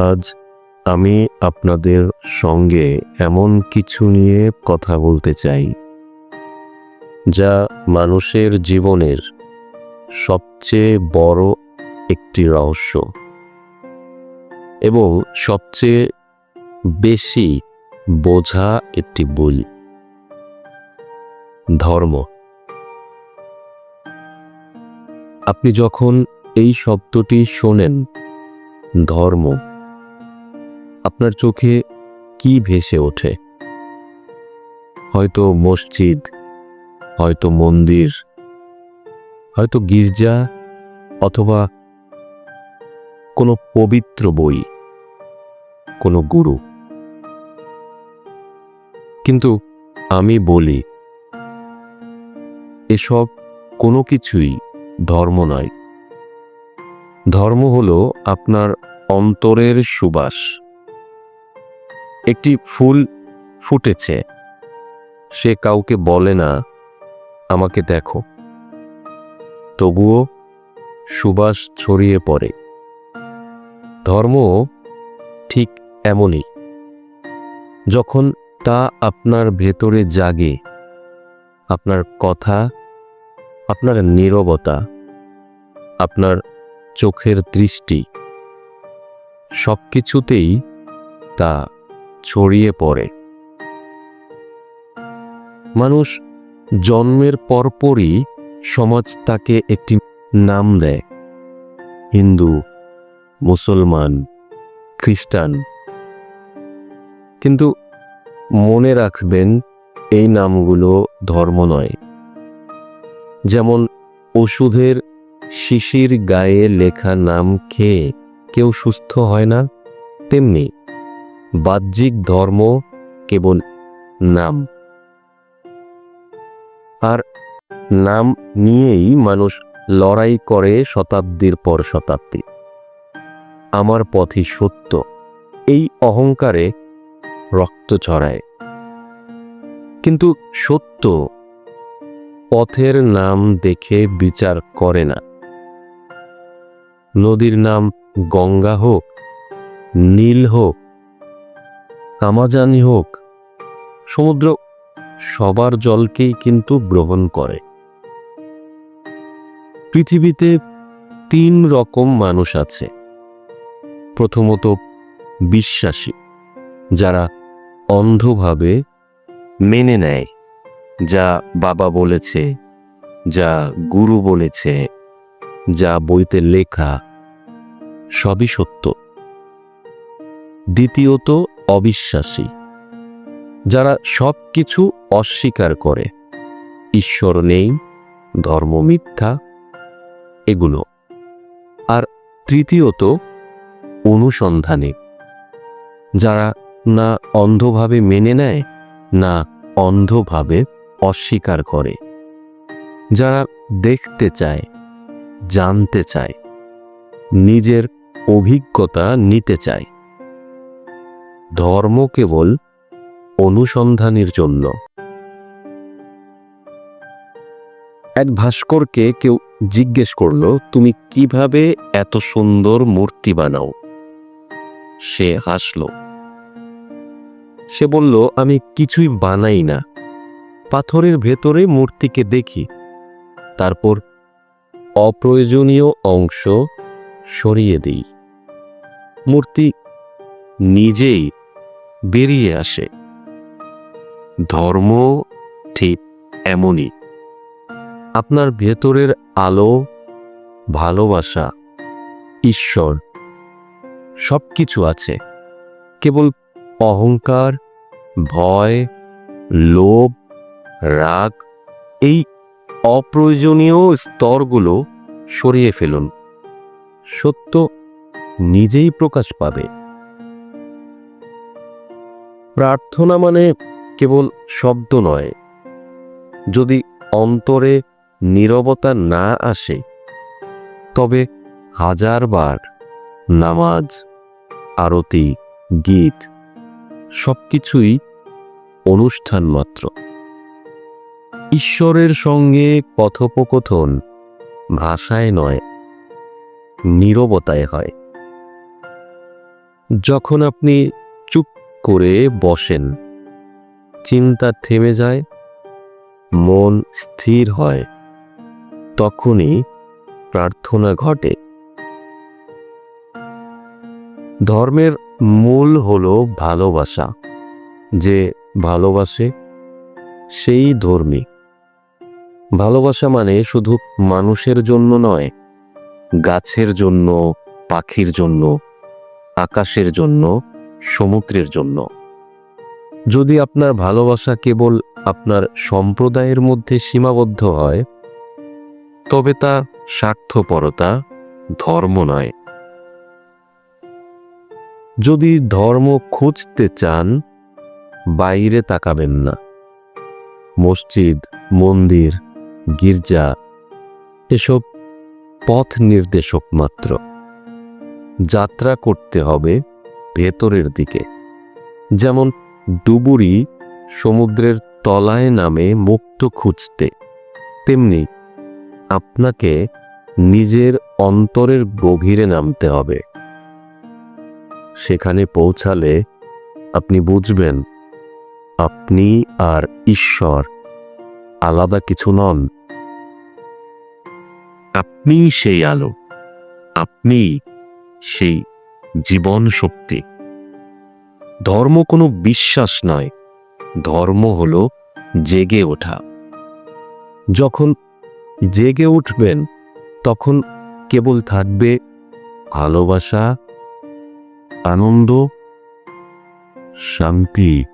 আজ আমি আপনাদের সঙ্গে এমন কিছু নিয়ে কথা বলতে চাই, যা মানুষের জীবনের সবচেয়ে বড় একটি রহস্য এবং সবচেয়ে বেশি বোঝা একটি বই, ধর্ম। আপনি যখন এই শব্দটি শোনেন, ধর্ম আপনার চোখে কি ভেসে ওঠে? হয়তো মসজিদ, হয়তো মন্দির, হয়তো গির্জা অথবা কোনো পবিত্র বই, কোনো গুরু। কিন্তু আমি বলি, এসব কোনো কিছুই ধর্ম নয়। ধর্ম হলো আপনার অন্তরের সুবাস। একটি ফুল ফুটেছে। সে কাউকে বলে না, আমাকে দেখো। তবুও সুবাস ছড়িয়ে পড়ে। ধর্ম ঠিক এমনই। যখন তা আপনার ভেতরে জাগে, আপনার কথা, আপনার নীরবতা, আপনার চোখের দৃষ্টি সব কিছুতেই তা ছড়িয়ে পড়ে। মানুষ জন্মের পরপরই সমাজ তাকে একটি নাম দেয়। হিন্দু, মুসলমান, খ্রিস্টান। কিন্তু মনে রাখবেন, এই নামগুলো ধর্ম নয়। যেমন ওষুধের শিশির গায়ে লেখা নাম খেয়ে কেউ সুস্থ হয় না, তেমনি বাহ্যিক ধর্ম কেবল নাম। আর নাম নিয়েই মানুষ লড়াই করে শতাব্দীর পর শতাব্দী। আমার পথই সত্য, এই অহংকারে রক্ত ছড়ায়। কিন্তু সত্য পথের নাম দেখে বিচার করে না। নদীর নাম গঙ্গা হোক, নীল হোক আমাজানি হোক, সমুদ্র সবার জলকেই কিন্তু গ্রহণ করে। পৃথিবীতে তিন রকম মানুষ আছে। প্রথমত বিশ্বাসী, যারা অন্ধভাবে মেনে নেয়, যা বাবা বলেছে, যা গুরু বলেছে, যা বইতে লেখা, সবই সত্য। দ্বিতীয়ত অবিশ্বাসী, যারা সব কিছু অস্বীকার করে। ঈশ্বর নেই, ধর্ম মিথ্যা, এগুলো। আর তৃতীয়ত, অনুসন্ধানী, যারা না অন্ধভাবে মেনে নেয়, না অন্ধভাবে অস্বীকার করে। যারা দেখতে চায়, জানতে চায়, নিজের অভিজ্ঞতা নিতে চায়। ধর্ম কেবল অনুসন্ধানের জন্য। এক ভাস্করকে কেউ জিজ্ঞেস করল, তুমি কীভাবে এত সুন্দর মূর্তি বানাও? সে হাসল। সে বলল, আমি কিছুই বানাই না। পাথরের ভেতরে মূর্তিকে দেখি। তারপর অপ্রয়োজনীয় অংশ সরিয়ে দিই। মূর্তি নিজেই বেরিয়ে আসে। ধর্ম ঠিক এমনই। আপনার ভেতরের আলো, ভালোবাসা, ঈশ্বর সব কিছু আছে। কেবল অহংকার, ভয়, লোভ, রাগ এই অপ্রয়োজনীয় স্তরগুলো সরিয়ে ফেলুন। সত্য নিজেই প্রকাশ পাবে। প্রার্থনা মানে কেবল শব্দ নয়। যদি অন্তরে নীরবতা না আসে, তবে হাজারবার নামাজ, আরতি, গীত, সবকিছুই অনুষ্ঠান মাত্র। ঈশ্বরের সঙ্গে কথোপকথন ভাষায় নয়, নীরবতায় হয়। যখন আপনি করে বসেন। চিন্তা থেমে যায়, মন স্থির হয়, তখনই প্রার্থনা ঘটে। ধর্মের মূল হল ভালোবাসা। যে ভালোবাসে, সেই ধর্মী। ভালোবাসা মানে শুধু মানুষের জন্য নয়, গাছের জন্য, পাখির জন্য, আকাশের জন্য সমুদ্রের জন্য। যদি আপনার ভালোবাসা কেবল আপনার সম্প্রদায়ের মধ্যে সীমাবদ্ধ হয়, তবে তা স্বার্থপরতা, ধর্ম নয়। যদি ধর্ম খুঁজতে চান, বাইরে তাকাবেন না। মসজিদ, মন্দির, গির্জা, এসব পথ নির্দেশক মাত্র। যাত্রা করতে হবে ভেতরের দিকে। যেমন ডুবুরি সমুদ্রের তলায় নামে মুক্ত খুঁজতে, তেমনি আপনাকে নিজের অন্তরের গভীরে নামতে হবে। সেখানে পৌঁছালে আপনি বুঝবেন, আপনি আর ঈশ্বর আলাদা কিছু নন। আপনি সেই আলো আপনি সেই জীবন শক্তি। ধর্ম কোনো বিশ্বাস নয়, ধর্ম হল জেগে ওঠা। যখন জেগে উঠবেন, তখন কেবল থাকবে ভালোবাসা, আনন্দ, শান্তি।